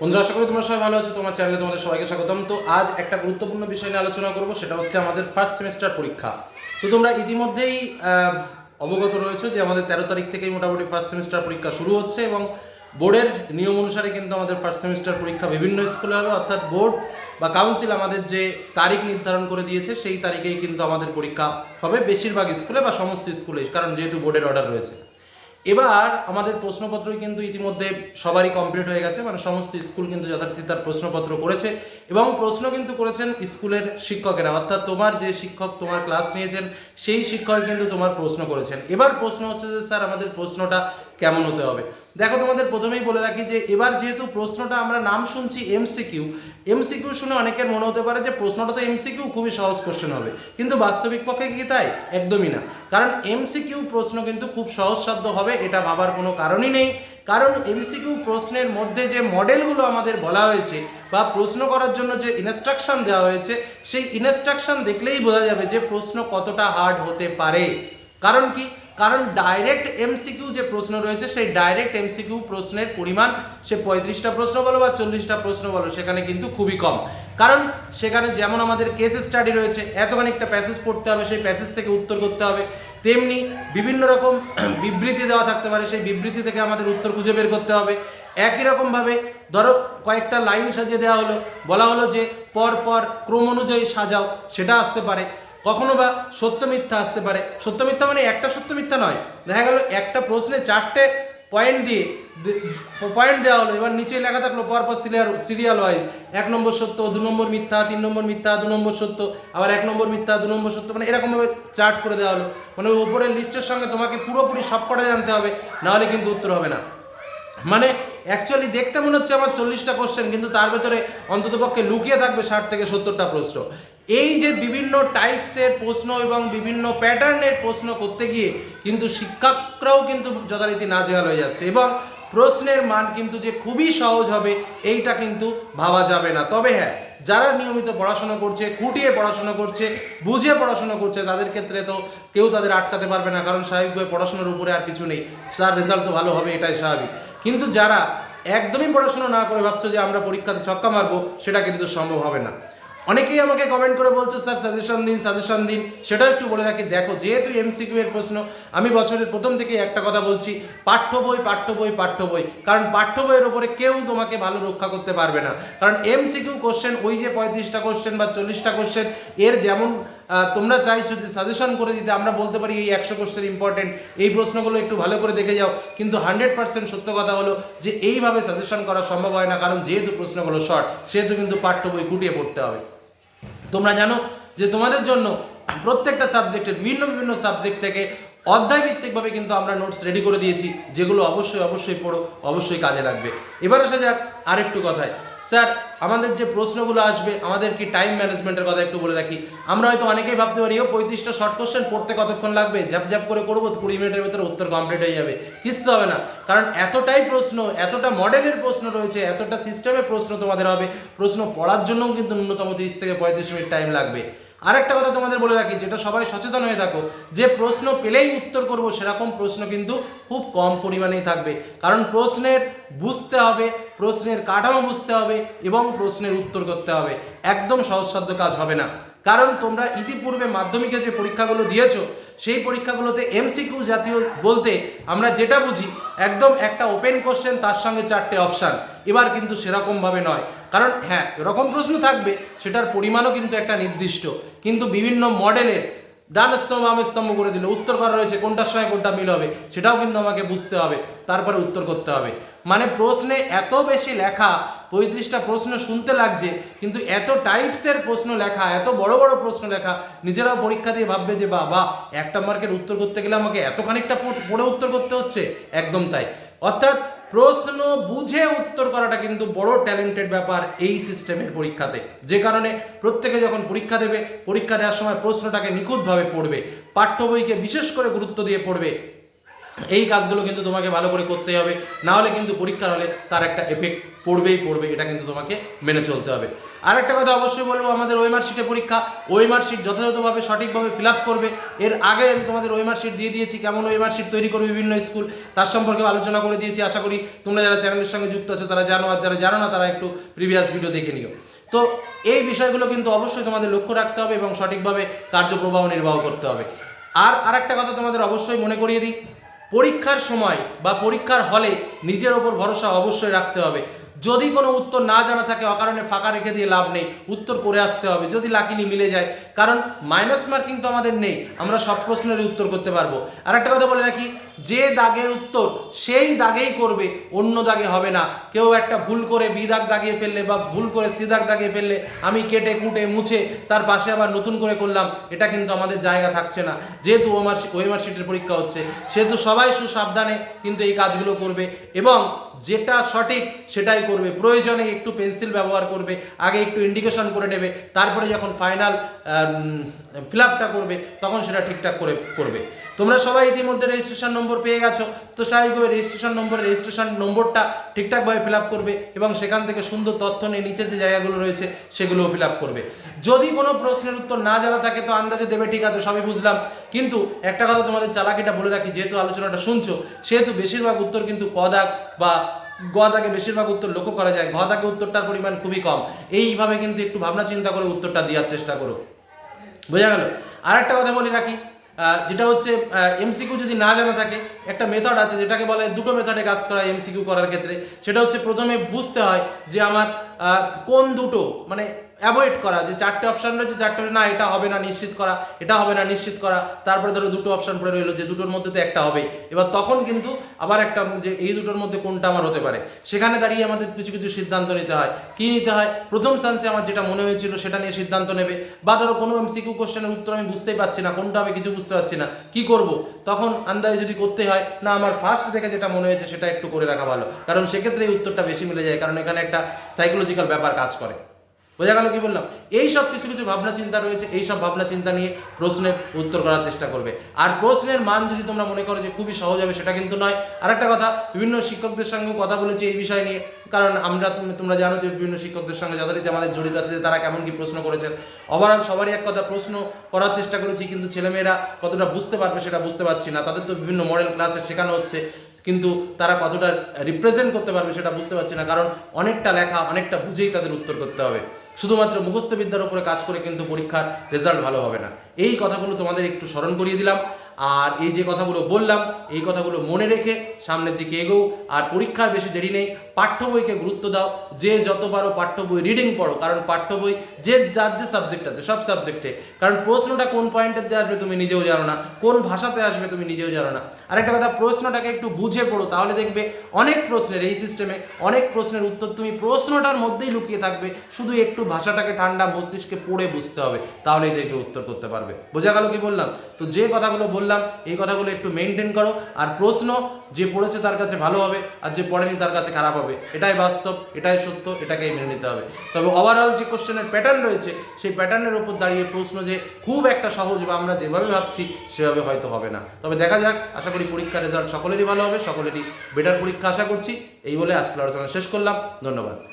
বন্ধুরা, আশা করি তোমরা সবাই ভালো আছো, তোমার চ্যানেলে তোমাদের সবাইকে স্বাগতম। তো আজ একটা গুরুত্বপূর্ণ বিষয় নিয়ে আলোচনা করব, সেটা হচ্ছে আমাদের ফার্স্ট সেমিস্টার পরীক্ষা। তো তোমরা ইতিমধ্যেই অবগত রয়েছে যে আমাদের তেরো তারিখ থেকেই মোটামুটি ফার্স্ট সেমিস্টার পরীক্ষা শুরু হচ্ছে এবং বোর্ডের নিয়ম অনুসারে কিন্তু আমাদের ফার্স্ট সেমিস্টার পরীক্ষা বিভিন্ন স্কুলে হবে, অর্থাৎ বোর্ড বা কাউন্সিল আমাদের যে তারিখ নির্ধারণ করে দিয়েছে, সেই তারিখেই কিন্তু আমাদের পরীক্ষা হবে বেশিরভাগ স্কুলে বা সমস্ত স্কুলে কারণ যেহেতু বোর্ডের অর্ডার রয়েছে। এবার আমাদের প্রশ্নপত্রই কিন্তু ইতিমধ্যে সবারই কমপ্লিট হয়ে গেছে মানে সমস্ত স্কুল কিন্তু যথারীতি তার প্রশ্নপত্র করেছে এবং প্রশ্ন কিন্তু করেছেন স্কুলের শিক্ষকেরা। অর্থাৎ তোমার যে শিক্ষক তোমার ক্লাস নিয়েছেন, সেই শিক্ষক কিন্তু তোমার প্রশ্ন করেছেন। এবার প্রশ্ন হচ্ছে যে, স্যার, আমাদের প্রশ্নটা কেমন হতে হবে? দেখো তোমাদের প্রথমেই বলে রাখি যে এবার যেহেতু প্রশ্নটা আমরা নাম শুনছি এমসিকিউ এমসিকিউ শুনে অনেকের মনে হতে পারে যে প্রশ্নটা তো এমসিকিউ খুবই সহজ কোশ্চেন হবে। কিন্তু বাস্তবিক পক্ষে কি তাই? একদমই না। কারণ এমসিকিউ প্রশ্ন কিন্তু খুব সহজসাধ্য হবে, এটা ভাবার কোনো কারণই নেই। কারণ এমসিকিউ প্রশ্নের মধ্যে যে মডেলগুলো আমাদের বলা হয়েছে বা প্রশ্ন করার জন্য যে ইনস্ট্রাকশন দেওয়া হয়েছে, সেই ইনস্ট্রাকশন দেখলেই বোঝা যাবে যে প্রশ্ন কতটা হার্ড হতে পারে। কারণ কি? কারণ ডাইরেক্ট এমসিকিউ যে প্রশ্ন রয়েছে, সেই ডাইরেক্ট এমসিকিউ প্রশ্নের পরিমাণ সে পঁয়ত্রিশটা প্রশ্ন বলো বা চল্লিশটা প্রশ্ন বলো, সেখানে কিন্তু খুবই কম। কারণ সেখানে যেমন আমাদের কেস স্টাডি রয়েছে এতখানি একটা প্যাসেজ পড়তে হবে, সেই প্যাসেজ থেকে উত্তর করতে হবে। তেমনি বিভিন্ন রকম বিবৃতি দেওয়া থাকতে পারে, সেই বিবৃতি থেকে আমাদের উত্তর খুঁজে বের করতে হবে। একই রকমভাবে ধরো কয়েকটা লাইন সাজিয়ে দেওয়া হলো, বলা হলো যে পর পর ক্রম অনুযায়ী সাজাও, সেটা আসতে পারে। কখনো বা সত্য মিথ্যা আসতে পারে। সত্য মিথ্যা মানে একটা সত্য মিথ্যা নয়। দেখা গেল একটা প্রশ্নে চারটে পয়েন্ট দিয়ে পয়েন্ট দেওয়া হলো। এবার নিচে লেখা থাকল, পরপর সিরিয়াল সিরিয়াল ওয়াইজ এক নম্বর সত্য, দু নম্বর মিথ্যা, তিন নম্বর মিথ্যা, দু নম্বর সত্য। আবার এক নম্বর মিথ্যা, দু নম্বর সত্য। মানে এরকমভাবে চার্ট করে দেওয়া হলো। মানে উপরের লিস্টের সঙ্গে তোমাকে পুরোপুরি সব কটা জানতে হবে, নাহলে কিন্তু উত্তর হবে না। মানে অ্যাকচুয়ালি দেখতে মনে হচ্ছে আমার চল্লিশটা কোশ্চেন কিন্তু তার ভেতরে অন্ততপক্ষে লুকিয়ে থাকবে ষাট থেকে সত্তরটা প্রশ্ন। এই যে বিভিন্ন টাইপসের প্রশ্ন এবং বিভিন্ন প্যাটার্নের প্রশ্ন করতে গিয়ে কিন্তু শিক্ষকরাও কিন্তু যথারীতি নাজেহাল হয়ে যাচ্ছে এবং প্রশ্নের মান কিন্তু যে খুবই সহজ হবে, এইটা কিন্তু ভাবা যাবে না। তবে হ্যাঁ যারা নিয়মিত পড়াশোনা করছে, খুঁটিয়ে পড়াশোনা করছে, বুঝে পড়াশোনা করছে, তাদের ক্ষেত্রে তো কেউ তাদের আটকাতে পারবে না, কারণ স্বাভাবিকভাবে পড়াশোনার উপরে আর কিছু নেই। তার রেজাল্ট তো ভালো হবে, এটাই স্বাভাবিক। কিন্তু যারা একদমই পড়াশোনা না করে ভাবছ যে আমরা পরীক্ষাতে ছক্কা মারবো, সেটা কিন্তু সম্ভব হবে না। অনেকেই আমাকে কমেন্ট করে বলছো, স্যার সাজেশন দিন সাজেশন দিন। সেটাও একটু বলে রাখি। দেখো, যেহেতু এমসিকিউ এর প্রশ্ন, আমি বছরের প্রথম থেকেই একটা কথা বলছি, পাঠ্য বই পাঠ্য বই পাঠ্য বই। কারণ পাঠ্য বইয়ের ওপরে কেউ তোমাকে ভালো রক্ষা করতে পারবে না। কারণ এমসিকিউ কোশ্চেন ওই যে পঁয়ত্রিশটা কোশ্চেন বা চল্লিশটা কোশ্চেন এর যেমন তোমরা চাইছো যে সাজেশন করে দিতে, আমরা বলতে পারি এই একশো কোশ্চেন ইম্পর্টেন্ট এই প্রশ্নগুলো একটু ভালো করে দেখে যাও। কিন্তু হান্ড্রেড পার্সেন্ট সত্য কথা হলো যে এইভাবে সাজেশন করা সম্ভব হয় না, কারণ যেহেতু প্রশ্নগুলো শর্ট সেহেতু কিন্তু পাঠ্য বই গুটিয়ে পড়তে হবে। তোমরা জানো যে তোমাদের জন্য প্রত্যেকটা সাবজেক্টের বিভিন্ন বিভিন্ন সাবজেক্ট থেকে অধ্যায় ভিত্তিকভাবে কিন্তু আমরা নোটস রেডি করে দিয়েছি, যেগুলো অবশ্যই অবশ্যই পড়ো, অবশ্যই কাজে লাগবে। এবার আসা যাক আরেকটু কথায়। স্যার, আমাদের যে প্রশ্নগুলো আসবে, আমাদের কি টাইম ম্যানেজমেন্টের কথা একটু বলে রাখি। আমরা হয়তো অনেকেই ভাবতে পারি, ও, পঁয়ত্রিশটা শর্ট কোশ্চেন পড়তে কতক্ষণ লাগবে? ঝাপ ঝাপ করে করব, কুড়ি মিনিটের ভেতরে উত্তর কমপ্লিট হয়ে যাবে। কিচ্ছু হবে না। কারণ এতটাই প্রশ্ন, এতটা মডেলের প্রশ্ন রয়েছে, এতটা সিস্টেমের প্রশ্ন তোমাদের হবে। প্রশ্ন পড়ার জন্যও কিন্তু ন্যূনতম তিরিশ থেকে পঁয়ত্রিশ মিনিট টাইম লাগবে। আরেকটা কথা তোমাদের বলে রাখি, যেটা সবাই সচেতন হয়ে থাকো, যে প্রশ্ন পেলেই উত্তর করব সেরকম প্রশ্ন কিন্তু খুব কম পরিমাণেই থাকবে। কারণ প্রশ্নের বুঝতে হবে, প্রশ্নের কাঠামো বুঝতে হবে এবং প্রশ্নের উত্তর করতে হবে। একদম সহজসাধ্য কাজ হবে না। কারণ তোমরা ইতিপূর্বে মাধ্যমিকে যে পরীক্ষাগুলো দিয়েছ সেই পরীক্ষাগুলোতে এমসিকিউ জাতীয় বলতে আমরা যেটা বুঝি, একদম একটা ওপেন কোশ্চেন তার সঙ্গে চারটে অপশান এবার কিন্তু সেরকমভাবে নয়। কারণ হ্যাঁ এরকম প্রশ্ন থাকবে, সেটার পরিমাণও কিন্তু একটা নির্দিষ্ট। কিন্তু বিভিন্ন মডেলের ডান স্তম্ভ বাম স্তম্ভ করে দিল, উত্তর করা রয়েছে কোনটার সঙ্গে কোনটা মিল হবে, সেটাও কিন্তু আমাকে বুঝতে হবে, তারপরে উত্তর করতে হবে। মানে প্রশ্নে এত বেশি লেখা, পঁয়ত্রিশটা প্রশ্ন শুনতে লাগছে, কিন্তু এত টাইপসের প্রশ্ন লেখা, এত বড় বড় প্রশ্ন লেখা, নিজেরাও পরীক্ষা দিয়ে ভাববে যে বা বা একটা মার্কের উত্তর করতে গেলে আমাকে এত খানিকটা পড়ে উত্তর করতে হচ্ছে? একদম তাই। অর্থাৎ প্রশ্ন বুঝে উত্তর করাটা কিন্তু বড় ট্যালেন্টেড ব্যাপার এই সিস্টেমের পরীক্ষাতে। যে কারণে প্রত্যেকে যখন পরীক্ষা দেবে, পরীক্ষা দেওয়ার সময় প্রশ্নটাকে নিখুঁতভাবে পড়বে, পাঠ্য বইকে বিশেষ করে গুরুত্ব দিয়ে পড়বে এই কাজগুলো কিন্তু তোমাকে ভালো করে করতে হবে। না হলে কিন্তু পরীক্ষার হলে তার একটা এফেক্ট পড়বেই পড়বে, এটা কিন্তু তোমাকে মেনে চলতে হবে। আর একটা কথা অবশ্যই বলব, আমাদের ওয়েমার শিটে পরীক্ষা ওয়েমার শিট যথাযথভাবে সঠিকভাবে ফিল আপ করবে। এর আগে আমি তোমাদের ওয়েমার শিট দিয়ে দিয়েছি, কেমন ওয়েমার শিট তৈরি করবে বিভিন্ন স্কুল, তার সম্পর্কে আলোচনা করে দিয়েছি, আশা করি তোমরা যারা চ্যানেলের সঙ্গে যুক্ত আছো, তারা জানো, আর যারা জানো না, তারা একটু প্রিভিয়াস ভিডিও দেখে নিও। তো এই বিষয়গুলো কিন্তু অবশ্যই তোমাদের লক্ষ্য রাখতে হবে এবং সঠিকভাবে কার্যপ্রবাহ নির্বাহ করতে হবে। আর আরেকটা কথা তোমাদের অবশ্যই মনে করিয়ে দিই পরীক্ষার সময় বা পরীক্ষার হলে নিজের ওপর ভরসা অবশ্যই রাখতে হবে। যদি কোনো উত্তর না জানা থাকে, অকারণে ফাঁকা রেখে দিয়ে লাভ নেই। উত্তর করে আসতে হবে। যদি লাকিনি মিলে যায়। কারণ মাইনাস মার্কিং তো আমাদের নেই। আমরা সব প্রশ্নেরই উত্তর করতে পারব। আর একটা কথা বলে রাখি, যে দাগের উত্তর সেই দাগেই করবে, অন্য দাগে হবে না। কেউ একটা ভুল করে বি দাগ দাগিয়ে ফেললে বা ভুল করে সি দাগ দাগিয়ে ফেললে আমি কেটে, কুটে, মুছে, তার পাশে আবার নতুন করে করলাম, এটা কিন্তু আমাদের জায়গা থাকছে না। যেহেতু ওয়েমার শিটের পরীক্ষা হচ্ছে, সেহেতু সবাই সুসাবধানে কিন্তু এই কাজগুলো করবে এবং যেটা সঠিক সেটাই করবে, প্রয়োজনে একটু পেন্সিল ব্যবহার করবে, আগে একটু ইন্ডিকেশন করে নেবে, তারপরে যখন ফাইনাল ফিল আপটা করবে, তখন সেটা ঠিকঠাক করে করবে। তোমরা সবাই ইতিমধ্যে রেজিস্ট্রেশন নম্বর পেয়ে গেছো, তো স্বাভাবিকভাবে রেজিস্ট্রেশন নম্বরে রেজিস্ট্রেশন নম্বরটা ঠিকঠাকভাবে ফিল আপ করবে এবং সেখান থেকে সুন্দর তথ্য নিয়ে নিচে যে জায়গাগুলো রয়েছে, সেগুলোও ফিল আপ করবে। যদি কোনো প্রশ্নের উত্তর না জানা থাকে, তো আন্দাজে দেবে, ঠিক আছে, সবই বুঝলাম। কিন্তু একটা কথা তোমাদের চালাকিটা বলে রাখি, যেহেতু আলোচনাটা শুনছো, সেহেতু বেশিরভাগ উত্তর কিন্তু কদাক বা গ দাগে বেশিরভাগ উত্তর লক্ষ্য করা যায়। গদাকে উত্তরটার পরিমাণ খুবই কম। এইভাবে কিন্তু একটু ভাবনা চিন্তা করে উত্তরটা দেওয়ার চেষ্টা করো। বোঝা গেল? আর একটা কথা বলে রাখি যেটা হচ্ছে এমসিকিউ যদি না জানা থাকে, একটা মেথড আছে যেটাকে বলে দুটো মেথডে কাজ করা এমসিকিউ করার ক্ষেত্রে। সেটা হচ্ছে প্রথমে বুঝতে হয় যে আমার কোন দুটো মানে অ্যাভয়েড করা, যে চারটে অপশান রয়েছে, চারটে না, এটা হবে না, নিশ্চিত করা, এটা হবে না, নিশ্চিত করা, তারপরে ধরো দুটো অপশন পড়ে রইল যে দুটোর মধ্যে তো একটা হবে এবার তখন কিন্তু আবার একটা যে এই দুটোর মধ্যে কোনটা আমার হতে পারে? সেখানে দাঁড়িয়ে আমাদের কিছু কিছু সিদ্ধান্ত নিতে হয়। কি নিতে হয়? প্রথম চান্সে আমার যেটা মনে হয়েছিল সেটা নিয়ে সিদ্ধান্ত নেবে। বা ধরো কোনো এমসিকিউ কোশ্চেনের উত্তর আমি বুঝতেই পারছি না, কোনটা হবে কিছু বুঝতে পারছি না, কি করব? তখন আন্দাজে যদি করতে হয়, না, আমার ফার্স্ট থেকে যেটা মনে হয়েছে সেটা একটু করে রাখা ভালো। কারণ সেক্ষেত্রে এই উত্তরটা বেশি মিলে যায়, কারণ এখানে একটা সাইকোলজিক্যাল ব্যাপার কাজ করে। বোঝা গেল কি বললাম? এই সব কিছু কিছু ভাবনা চিন্তা রয়েছে, এই সব ভাবনা চিন্তা নিয়ে প্রশ্নের উত্তর করার চেষ্টা করবে। আর প্রশ্নের মান যদি তোমরা মনে করো যে খুবই সহজ হবে, সেটা কিন্তু নয়। আরেকটা কথা, বিভিন্ন শিক্ষকদের সঙ্গেও কথা বলেছি এই বিষয় নিয়ে। কারণ আমরা তুমি তোমরা জানো যে বিভিন্ন শিক্ষকদের সঙ্গে যথারীতি আমাদের জড়িত আছে যে তারা কেমন কি প্রশ্ন করেছেন। ওভারঅল সবারই এক কথা, প্রশ্ন করার চেষ্টা করেছি, কিন্তু ছেলেমেয়েরা কতটা বুঝতে পারবে সেটা বুঝতে পারছি না। তাদের তো বিভিন্ন মডেল ক্লাসে শেখানো হচ্ছে, কিন্তু তারা কতটা রিপ্রেজেন্ট করতে পারবে সেটা বুঝতে পারছি না। কারণ অনেকটা লেখা, অনেকটা বুঝেই তাদের উত্তর করতে হবে। শুধুমাত্র মুখস্থবিদ্যার উপরে কাজ করে কিন্তু পরীক্ষার রেজাল্ট ভালো হবে না। এই কথাগুলো তোমাদের একটু স্মরণ করিয়ে দিলাম। আর এই যে কথাগুলো বললাম, এই কথাগুলো মনে রেখে সামনের দিকে এগোও। আর পরীক্ষার বেশি দেরি নেই। পাঠ্য বইকে গুরুত্ব দাও। যে যত পারো পাঠ্য বই রিডিং পড়ো, কারণ পাঠ্য বই যে যার যে সাবজেক্ট আছে, সব সাবজেক্টে কারণ প্রশ্নটা কোন পয়েন্টের দিয়ে আসবে তুমি নিজেও জানো না। কোন ভাষাতে আসবে তুমি নিজেও জানো না। আরেকটা কথা, প্রশ্নটাকে একটু বুঝে পড়ো, তাহলে দেখবে অনেক প্রশ্নের এই সিস্টেমে অনেক প্রশ্নের উত্তর তুমি প্রশ্নটার মধ্যেই লুকিয়ে থাকবে। শুধু একটু ভাষাটাকে ঠান্ডা মস্তিষ্কে পড়ে বুঝতে হবে, তাহলেই দেখবে উত্তর করতে পারবে। বোঝা গেল কি বললাম? তো যে কথাগুলো বললাম, এই কথাগুলো একটু মেনটেন করো। আর প্রশ্ন, যে পড়েছে তার কাছে ভালো হবে, আর যে পড়েনি তার কাছে খারাপ হবে। এটাই বাস্তব, এটাই সত্য, এটাকেই মেনে নিতে হবে। তবে ওভারঅল যে কোশ্চেনের প্যাটার্ন রয়েছে, সেই প্যাটার্নের উপর দাঁড়িয়ে প্রশ্ন যে খুব একটা সহজ বা আমরা যেভাবে ভাবছি, সেভাবে হয়তো হবে না। তবে দেখা যাক, আশা করি পরীক্ষার রেজাল্ট সকলেরই ভালো হবে, সকলেরই বেটার পরীক্ষা আশা করছি। এই বলে আজকের আলোচনা শেষ করলাম। ধন্যবাদ।